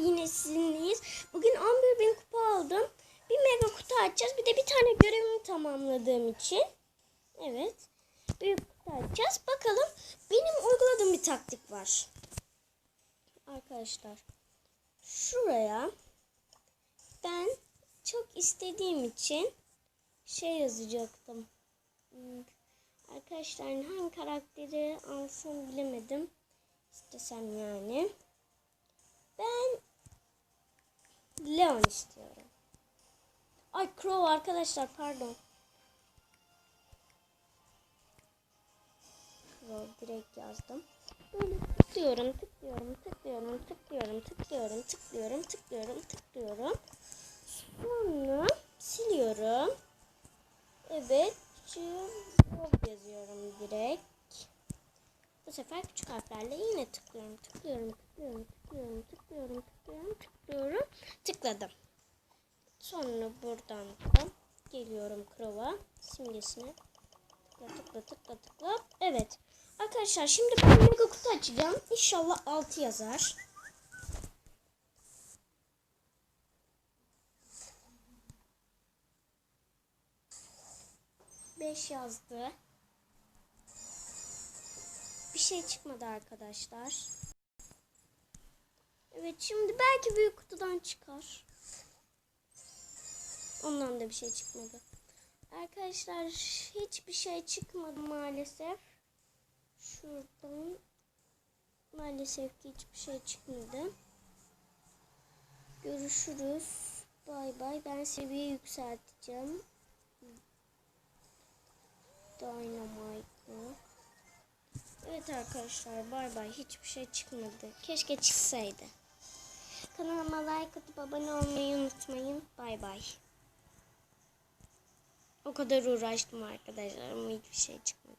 yine sizinleyiz. Bugün 11 bin kupa aldım. Bir mega kutu açacağız. Bir de bir tane görevimi tamamladığım için. Evet. Büyük kutu açacağız. Bakalım benim uyguladığım bir taktik var. Arkadaşlar. Şuraya ben çok istediğim için şey yazacaktım. Hmm, Arkadaşlar hangi karakteri alsam bilemedim. İstesem yani. Ben Leon istiyorum. Ay Crow arkadaşlar pardon. Crow direkt yazdım. Böyle tıklıyorum, tıklıyorum, tıklıyorum, tıklıyorum, tıklıyorum, tıklıyorum, tıklıyorum, tıklıyorum. Sonra siliyorum. Evet, Crow yazıyorum direkt. Bu sefer küçük harflerle yine tıklıyorum, tıklıyorum, tıklıyorum, tıklıyorum, tıklıyorum, tıklıyorum, tıkladım. Sonra buradan da geliyorum Crow'a simgesine. Tıkla tıkla tıkla tıkla. Evet. Arkadaşlar şimdi ben mega kutu açacağım. İnşallah 6 yazar. Beş yazdı. Bir şey çıkmadı arkadaşlar. Evet şimdi belki büyük kutudan çıkar. Ondan da bir şey çıkmadı. Arkadaşlar hiçbir şey çıkmadı maalesef. Şuradan maalesef ki hiçbir şey çıkmadı. Görüşürüz. Bay bay. Ben seviye yükselteceğim. Dynamite'ı. Evet arkadaşlar bay bay. Hiçbir şey çıkmadı. Keşke çıksaydı. Kanalıma like atıp abone olmayı unutmayın. Bay bay. O kadar uğraştım arkadaşlar ama hiçbir şey çıkmadı.